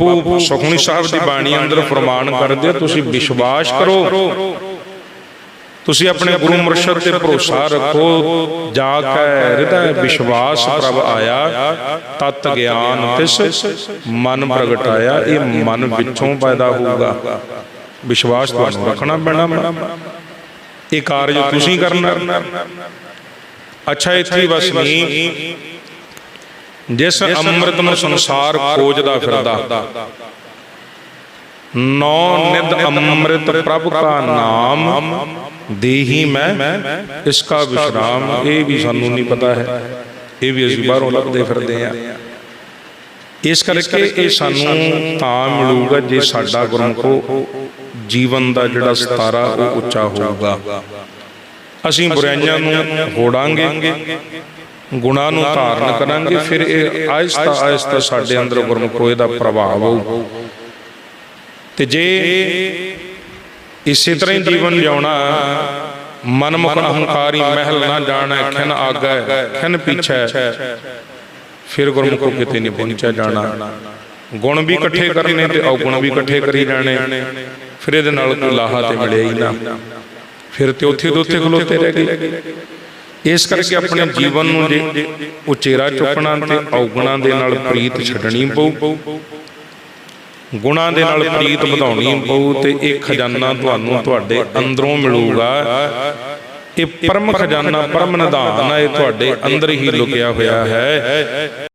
ਬਾਪੂ ਸੁਖਮਨੀ ਸਾਹਿਬ ਦੀ ਬਾਣੀ ਅੰਦਰ ਫਰਮਾਨ ਕਰਦੇ, ਤੁਸੀਂ ਵਿਸ਼ਵਾਸ ਕਰੋ। ਤੁਸੀਂ ਆਪਣੇ ਗੁਰੂ ਮੁਰਸ਼ਦ ਤੇ ਭਰੋਸਾ ਰੱਖੋ, ਜਾ ਕੇ ਹਿਰਦੈ ਵਿਸ਼ਵਾਸ ਪ੍ਰਭ ਆਇਆ, ਤਤ ਗਿਆਨ ਤਿਸ, ਮਨ ਪ੍ਰਗਟਾਇਆ ਇਹ ਮਨ ਵਿੱਚੋਂ ਪੈਦਾ ਹੋਊਗਾ। ਵਿਸ਼ਵਾਸ ਤੁਹਾਨੂੰ ਰੱਖਣਾ ਪੈਣਾ। ਇਹ ਕਾਰਜ ਤੁਸੀਂ ਕਰਨਾ। ਅੱਛਾ, ਇੱਥੇ ਹੀ ਬਸ ਨਹੀਂ ਜਿਸ ਅੰਮ੍ਰਿਤ ਨੂੰ ਸੰਸਾਰ ਖੋਜਦਾ ਫਿਰਦਾ। ਨੌ ਨਿਦ ਅੰਮ੍ਰਿਤ ਪ੍ਰਭ ਕਾ ਨਾਮ ਦੇਹੀ ਮੈਂ ਇਸ ਕਾ ਵਿਸ਼ਰਾਮ। ਇਹ ਵੀ ਸਾਨੂੰ ਨਹੀਂ ਪਤਾ ਹੈ। ਇਹ ਵੀ ਅਸੀਂ ਬਾਹਰੋਂ ਲੱਭਦੇ ਫਿਰਦੇ ਆ ਇਸ ਕਰਕੇ ਇਹ ਸਾਨੂੰ ਤਾਂ ਮਿਲੂਗਾ ਜੇ ਸਾਡਾ ਗੁਰਮੁਖੋ ਜੀਵਨ ਦਾ ਜਿਹੜਾ ਸਤਾਰਾ ਉਹ ਉੱਚਾ ਹੋਊਗਾ। ਅਸੀਂ ਬੁਰਾਈਆਂ ਨੂੰ ਹੋੜਾਂਗੇ। ਗੁਣਾਂ ਨੂੰ ਧਾਰਨ ਕਰਾਂਗੇ ਫਿਰ ਇਹ ਆਹਿਸਤਾ ਆਹਿਸਤਾ ਸਾਡੇ ਅੰਦਰ ਗੁਰਮੁਖੋ ਇਹਦਾ ਪ੍ਰਭਾਵ ਹੋਊ। ਤੇ ਜੇ ਇਸੇ ਤਰ੍ਹਾਂ ਹੀ ਜੀਵਨ ਜਿਉਣਾ ਮਨਮੁਖ ਅਹੰਕਾਰੀ ਮਹਿਲ ਨਾ ਜਾਣਾ ਖਿਨ ਆਗੈ ਖਿਨ ਪਿਛੈ। ਫਿਰ ਗੁਰਮੁਖੋ ਕਿਤੇ ਨਹੀਂ ਪਹੁੰਚਿਆ ਜਾਣਾ। ਗੁਣ ਵੀ ਇਕੱਠੇ ਕਰਨੇ ਤੇ ਔਗੁਣ ਵੀ ਇਕੱਠੇ ਕਰੀ ਜਾਣੇ। ਫਿਰ ਇਹਦੇ ਨਾਲ ਕੋਈ ਲਾਹਾ ਤੇ ਮਿਲਿਆ ਹੀ ਨਾ। ਫਿਰ ਤੇ ਉੱਥੇ ਦੇ ਉੱਥੇ ਖਲੋਤੇ ਰਹਿ ਗਏ। ਇਸ ਕਰਕੇ ਆਪਣੇ ਜੀਵਨ ਨੂੰ ਜੇ ਉਚੇਰਾ ਚੁੱਕਣਾ ਤੇ ਔਗੁਣਾਂ ਦੇ ਨਾਲ ਪ੍ਰੀਤ ਛੱਡਣੀ ਪਊ। ਗੁਣਾਂ ਦੇ ਨਾਲ ਪ੍ਰੀਤ ਵਧਾਉਣੀ ਪਊ ਤੇ ਇਹ ਖਜ਼ਾਨਾ ਤੁਹਾਨੂੰ ਤੁਹਾਡੇ ਅੰਦਰੋਂ ਮਿਲੂਗਾ। ਇਹ ਪਰਮ ਖਜ਼ਾਨਾ ਪਰਮ ਨਿਧਾਨ ਹੈ ਇਹ ਤੁਹਾਡੇ ਅੰਦਰ ਹੀ ਲੁਕਿਆ ਹੋਇਆ ਹੈ।